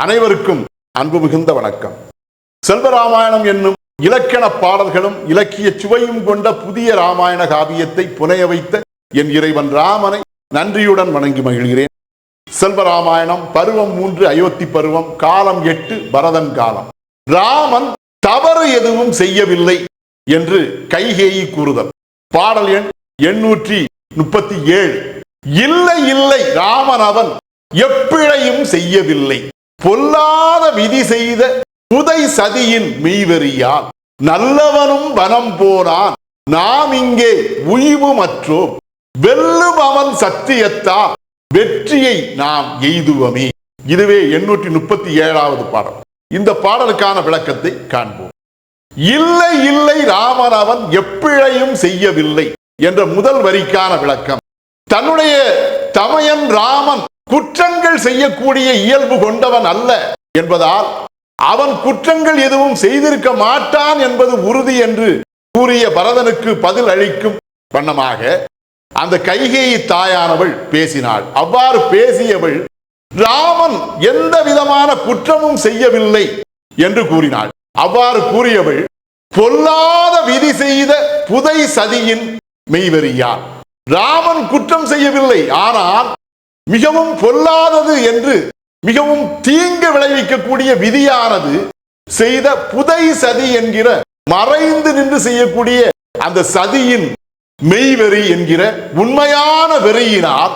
அனைவருக்கும் அன்பு மிகுந்த வணக்கம். செல்வராமாயணம் என்னும் இலக்கண பாடல்களும் இலக்கிய சுவையும் கொண்ட புதிய ராமாயண காவியத்தை புனைய வைத்த என் இறைவன் ராமனை நன்றியுடன் வணங்கி மகிழ்கிறேன். செல்வராமாயணம் பருவம் மூன்று அயோத்தி பருவம் காலம் எட்டு பரதன் காலம். ராமன் தவறு எதுவும் செய்யவில்லை என்று கைகேயி கூறுதல். பாடல் எண் எண்ணூற்றி முப்பத்தி ஏழு. இல்லை இல்லை ராமன் அவன் எப்பிழையும் செய்யவில்லை. பொல்லாத விதி செய்த புதை சதியின் மெய்வெறியால் நல்லவனும் வனம் போனான். நாம் இங்கே உய்வு மற்றும். வெல்லும் அவன் சத்தியத்தால் வெற்றியை நாம் எய்துவமே. இதுவே எண்ணூற்றி முப்பத்தி ஏழாவது பாடல். இந்த பாடலுக்கான விளக்கத்தை காண்போம். இல்லை இல்லை ராமன் அவன் எப்பிழையும் செய்யவில்லை என்ற முதல் வரிக்கான விளக்கம். தன்னுடைய தமையன் ராமன் குற்றங்கள் செய்யக்கூடிய இயல்பு கொண்டவன் அல்ல என்பதால் அவன் குற்றங்கள் எதுவும் செய்திருக்க மாட்டான் என்பது உறுதி என்று கூறிய பரதனுக்கு பதில் அளிக்கும் வண்ணமாக அந்த கைகேயி தாயானவள் பேசினாள். அவ்வாறு பேசியவள் ராமன் எந்த விதமான குற்றமும் செய்யவில்லை என்று கூறினாள். அவ்வாறு கூறியவள் பொல்லாத விதி செய்த புதை சதியின் மெய்வெறியார் ராமன் குற்றம் செய்யவில்லை. ஆனால் மிகவும் பொல்லாதது என்று மிகவும் தீங்கு விளைவிக்கக்கூடிய விதியானது செய்த புதை சதி என்கிற மறைந்து நின்று செய்யக்கூடிய அந்த சதியின் மெய்வெறி என்கிற உண்மையான வெறியினால்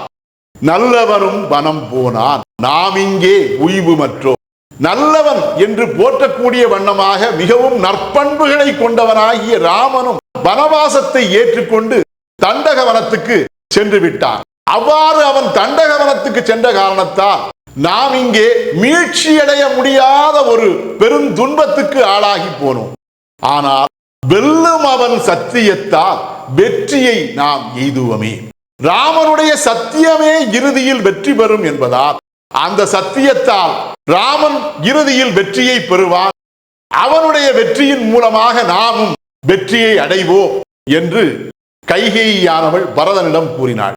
நல்லவனும் வனம் போனான். நாம் இங்கே உய்வு மற்றோம். நல்லவன் என்று போற்றக்கூடிய வண்ணமாக மிகவும் நற்பண்புகளை கொண்டவனாகிய ராமனும் வனவாசத்தை ஏற்றுக்கொண்டு தண்டக வனத்துக்கு சென்று விட்டான். அவ்வாறு அவன் தண்டகவனத்துக்கு சென்ற காரணத்தால் நாம் இங்கே மீழ்ச்சியடைய முடியாத ஒரு பெரும் துன்பத்துக்கு ஆளாகி போனோம். ஆனால் வெல்லும் அவன் சத்தியத்தால் வெற்றியை நாம் எய்துவோமே. ராமனுடைய சத்தியமே இறுதியில் வெற்றி பெறும் என்பதால் அந்த சத்தியத்தால் ராமன் இறுதியில் வெற்றியை பெறுவான். அவனுடைய வெற்றியின் மூலமாக நாமும் வெற்றியை அடைவோம் என்று கைகேயியானவள் பரதனிடம் கூறினாள்.